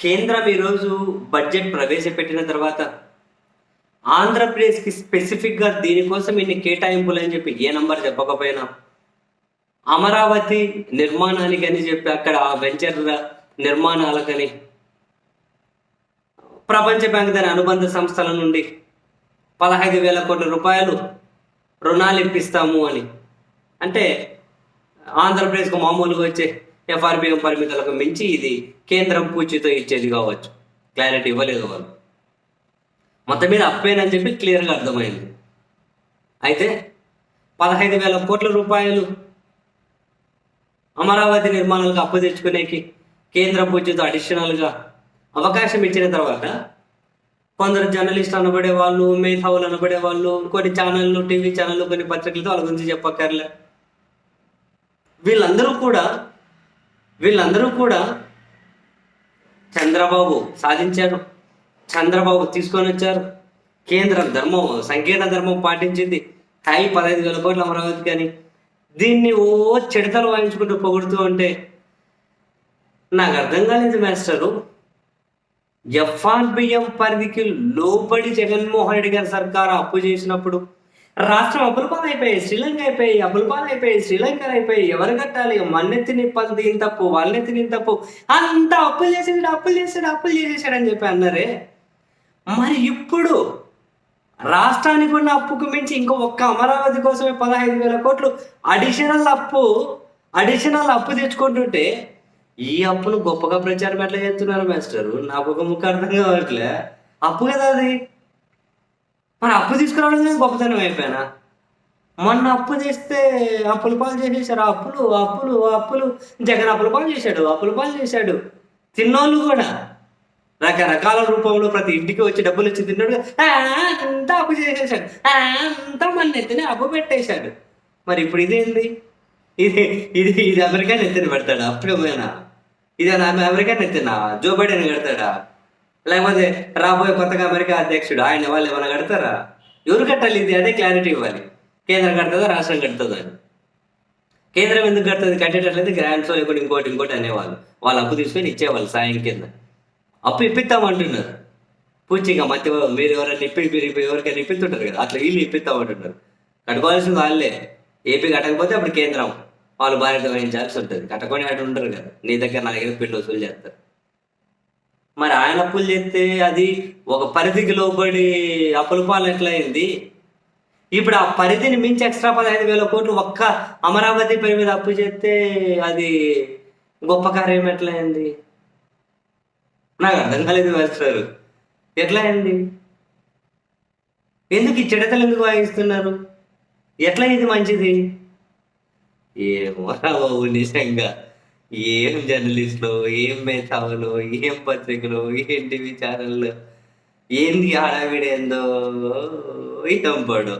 కేంద్రం ఈరోజు బడ్జెట్ ప్రవేశపెట్టిన తర్వాత ఆంధ్రప్రదేశ్కి స్పెసిఫిక్గా దీనికోసం ఇన్ని కేటాయింపులు అని చెప్పి ఏ నంబర్ చెప్పకపోయినా అమరావతి నిర్మాణానికి అని చెప్పి అక్కడ ఆ వెంచర్ నిర్మాణాలకని ప్రపంచ బ్యాంక్ దాని అనుబంధ సంస్థల నుండి పదహైదు వేల కోట్ల రూపాయలు రుణాలు ఇప్పిస్తాము అని. అంటే ఆంధ్రప్రదేశ్కు మామూలుగా వచ్చే ఎఫ్ఆర్బిఎం పరిమితులకు మించి ఇది కేంద్రం పూచితో ఇచ్చేది కావచ్చు. క్లారిటీ ఇవ్వలేదు వాళ్ళు. మొత్తం మీద అప్పేనని చెప్పి క్లియర్గా అర్థమైంది. అయితే పదహైదు వేల కోట్ల రూపాయలు అమరావతి నిర్మాణాలకు అప్పు తెచ్చుకునేకి కేంద్ర పూజతో అడిషనల్గా అవకాశం ఇచ్చిన తర్వాత కొందరు జర్నలిస్ట్ అనబడే వాళ్ళు మేధావులు అనబడే వాళ్ళు కొన్ని ఛానళ్ళు టీవీ ఛానళ్ళు కొన్ని పత్రికలతో వాళ్ళ గురించి చెప్పక్కర్లే. వీళ్ళందరూ కూడా వీళ్ళందరూ కూడా చంద్రబాబు సాధించారు. చంద్రబాబు తీసుకొని వచ్చారు. కేంద్రం ధర్మం సంకీర్ణ ధర్మం పాటించింది. హాయి పదహైదు వేల కోట్ల అమరావతి కానీ దీన్ని ఓ చెడతలు వాయించుకుంటూ పొగుడుతూ ఉంటే నాకు అర్థం కాలేదు మాస్టరు. ఎఫ్ఆర్బిఎం పరిధికి లోబడి జగన్మోహన్ రెడ్డి గారి సర్కారు అప్పు చేసినప్పుడు రాష్ట్రం అప్పుల అయిపోయాయి శ్రీలంక అయిపోయి అప్పుల పాలు అయిపోయి శ్రీలంక అయిపోయి ఎవరు కట్టాలి? మన్నెత్తి నిప్పలు దీని తప్పు వాళ్ళెత్తిని ఇంత తప్పు. అంత అప్పులు చేసేసాడు అప్పులు చేసాడు అప్పులు చేసేసాడు అని చెప్పి అన్నారే. మరి ఇప్పుడు రాష్ట్రానికి ఉన్న అప్పుకు మించి ఇంకో ఒక్క అమరావతి కోసమే పదహైదు వేల కోట్లు అడిషనల్ అప్పు అడిషనల్ అప్పు తెచ్చుకుంటుంటే ఈ అప్పును గొప్పగా ప్రచారం ఎట్లా చేస్తున్నారు మాస్టరు? నాకు ఒక ముక్క అర్థం కావట్లే. అప్పు కదా అది? మరి అప్పు తీసుకురావడం గొప్పతనం అయిపోయినా? మొన్న అప్పు చేస్తే అప్పుల పాలు చేసేసారు. అప్పులు అప్పులు అప్పులు. జగన్ అప్పుల పాలు చేశాడు అప్పుల పాలు చేశాడు. తిన్నోళ్ళు కూడా రకరకాల రూపంలో ప్రతి ఇంటికి వచ్చి డబ్బులు వచ్చి తిన్నాడు "ఆ, అంతా అప్పు చేసేసాడు. "ఆ, అంతా మన నెత్తిన అప్పు పెట్టేశాడు. మరి ఇప్పుడు ఇదేంది? ఇది ఇది ఇది అమెరికా నెత్తిన పెడతాడా? అప్పుడేమైనా ఇది నా అమెరికా నెత్తిన? జో బైడెన్ కడతాడా? లేకపోతే రాబోయే కొత్తగా అమెరికా అధ్యక్షుడు ఆయన వాళ్ళు ఏమైనా కడతారా? ఎవరు కట్టాలి ఇది? అదే క్లారిటీ ఇవ్వాలి. కేంద్రం కడుతుందా? రాష్ట్రం కడుతుందా? అని కేంద్రం ఎందుకు కడుతుంది? కట్టేటట్లయితే గ్రాంట్స్ ఇంకోటి ఇంకోటి ఇంకోటి అనేవాళ్ళు. వాళ్ళు అప్పు తీసుకొని ఇచ్చేవాళ్ళు సాయం కింద. అప్పు ఇప్పిస్తామంటున్నారు పూచిగా మధ్య మీరు ఎవరైనా ఇప్పి మీరు ఎవరికైనా ఇప్పిస్తుంటారు కదా? అట్లా వీళ్ళు ఇప్పిస్తామంటున్నారు కట్టుకోవాల్సింది వాళ్ళే. ఏపీ కట్టకపోతే అప్పుడు కేంద్రం. వాళ్ళు బాధ్యత వహించాల్సి ఉంటుంది. కట్టకొని అటు ఉంటారు కదా. నీ దగ్గర నా దగ్గర పిండి వసూలు చేస్తారు. మరి ఆయన అప్పులు చేస్తే అది ఒక పరిధికి లోబడి అప్పుల పాలు ఎట్లయింది? ఇప్పుడు ఆ పరిధిని మించి ఎక్స్ట్రా పదహైదు వేల కోట్లు ఒక్క అమరావతి పై మీద అప్పు చేస్తే అది గొప్ప కార్యం ఎట్లయింది? నాకు అర్థం కాలేదు మాస్టర్. ఎట్లయింది? ఎందుకు ఈ చెడతలు ఎందుకు వాయిస్తున్నారు? ఎట్లా ఇది మంచిది? ఏమో నిజంగా. ఏం జర్నలిస్టులు ఏం మేధావులు ఏం పత్రికలు ఏం టీవీ ఛానళ్ళు ఏంది హడావిడేందో ఇదంపడు